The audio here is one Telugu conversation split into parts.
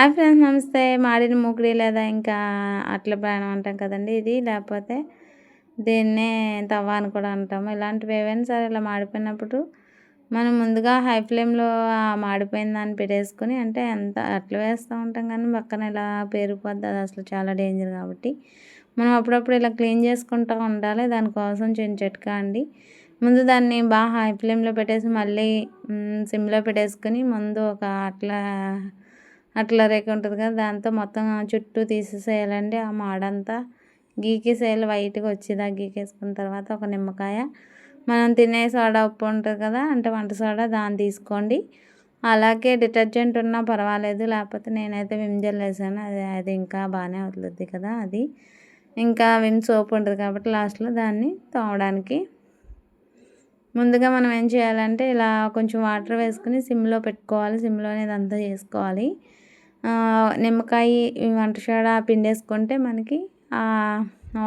హాయ్ ఫ్రెండ్స్ నమస్తే. మాడిన మూకుడి లేదా ఇంకా అట్ల ప్రాణం అంటాం కదండి ఇది. లేకపోతే దీన్నే తవ్వ అని కూడా అంటాము. ఇలాంటివి ఏవైనా సరే ఇలా మాడిపోయినప్పుడు మనం ముందుగా హై ఫ్లేమ్లో మాడిపోయిన దాన్ని పెట్టేసుకుని అంటే ఎంత అట్లా వేస్తూ ఉంటాం కానీ పక్కన ఇలా పేరుపోద్ది అది అసలు చాలా డేంజర్ కాబట్టి మనం అప్పుడప్పుడు ఇలా క్లీన్ చేసుకుంటూ ఉండాలి. దానికోసం చిన్న చిట్కా అండి. ముందు దాన్ని బాగా హై ఫ్లేమ్లో పెట్టేసి మళ్ళీ సిమ్లో పెట్టేసుకొని ముందు ఒక అట్లా అట్లా రేఖ ఉంటుంది కదా దాంతో మొత్తం చుట్టూ తీసేసేయాలండి. ఆ మాడంతా గీకేసేయాలి వైట్గా వచ్చేదా గీకేసుకున్న తర్వాత ఒక నిమ్మకాయ. మనం తినే సోడా ఉప్పు ఉంటుంది కదా అంటే వంట సోడా దాన్ని తీసుకోండి. అలాగే డిటర్జెంట్ ఉన్నా పర్వాలేదు లేకపోతే నేనైతే విమ్ జెల్ వేసాను అది అది ఇంకా బాగానే వదులుద్ది కదా అది. ఇంకా విమ్ సోప్ ఉంటుంది కాబట్టి లాస్ట్లో దాన్ని తోమడానికి. ముందుగా మనం ఏం చేయాలంటే ఇలా కొంచెం వాటర్ వేసుకుని సిమ్లో పెట్టుకోవాలి సిమ్లోనే ఇదంతా చేసుకోవాలి. నిమ్మకాయ వంట సోడా పిండేసుకుంటే మనకి ఆ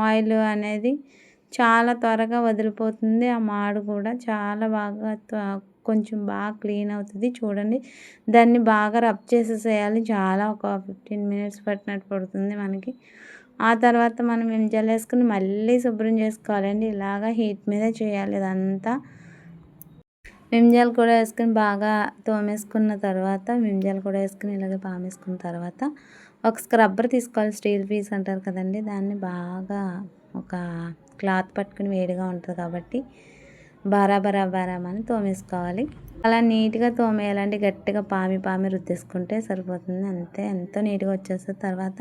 ఆయిల్ అనేది చాలా త్వరగా వదిలిపోతుంది. ఆ మాడు కూడా చాలా బాగా కొంచెం బాగా క్లీన్ అవుతుంది. చూడండి దాన్ని బాగా రబ్ చేసేసేయాలి. చాలా ఒక ఫిఫ్టీన్ మినిట్స్ పట్టినట్టు పడుతుంది మనకి. ఆ తర్వాత మనం ఏం వేసుకుని మళ్ళీ శుభ్రం చేసుకోవాలండి. ఇలాగా హీట్ మీద చేయాలి ఇదంతా. విమ్జాల్ కూడా వేసుకుని బాగా తోమేసుకున్న తర్వాత విమ్జాల్ కూడా వేసుకుని ఇలాగే పామేసుకున్న తర్వాత ఒక స్క్రబ్బర్ తీసుకోవాలి. స్టీల్ పీస్ అంటారు కదండి. దాన్ని బాగా ఒక క్లాత్ పట్టుకుని వేడిగా ఉంటుంది కాబట్టి బారా బరా బారామని తోమేసుకోవాలి. అలా నీట్గా తోమేయాలండి గట్టిగా పామి పామి రుద్దేసుకుంటే సరిపోతుంది. అంతే ఎంతో నీట్గా వచ్చేస్తుంది. తర్వాత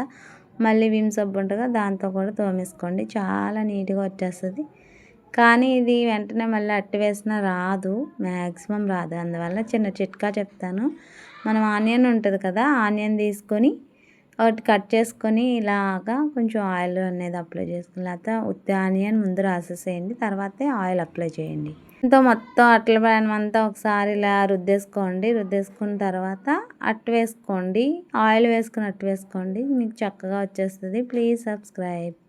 మళ్ళీ విమ్ సబ్బు ఉంటుందా దాంతో కూడా తోమేసుకోండి. చాలా నీట్గా వచ్చేస్తుంది. కానీ ఇది వెంటనే మళ్ళీ అట్టి వేసినా రాదు మ్యాక్సిమం రాదు. అందువల్ల చిన్న చిట్కా చెప్తాను. మనం ఆనియన్ ఉంటుంది కదా ఆనియన్ తీసుకొని ఒకటి కట్ చేసుకొని ఇలాగా కొంచెం ఆయిల్ అనేది అప్లై చేసుకుని లేకపోతే ఉత్తి ఆనియన్ ముందు రాసేసేయండి తర్వాతే ఆయిల్ అప్లై చేయండి. ఇంతో మొత్తం అట్ల ప్రయాణం అంతా ఒకసారి ఇలా రుద్దేసుకోండి. రుద్దేసుకున్న తర్వాత అట్టు వేసుకోండి. ఆయిల్ వేసుకుని అట్టు వేసుకోండి. మీకు చక్కగా వచ్చేస్తుంది. Please subscribe.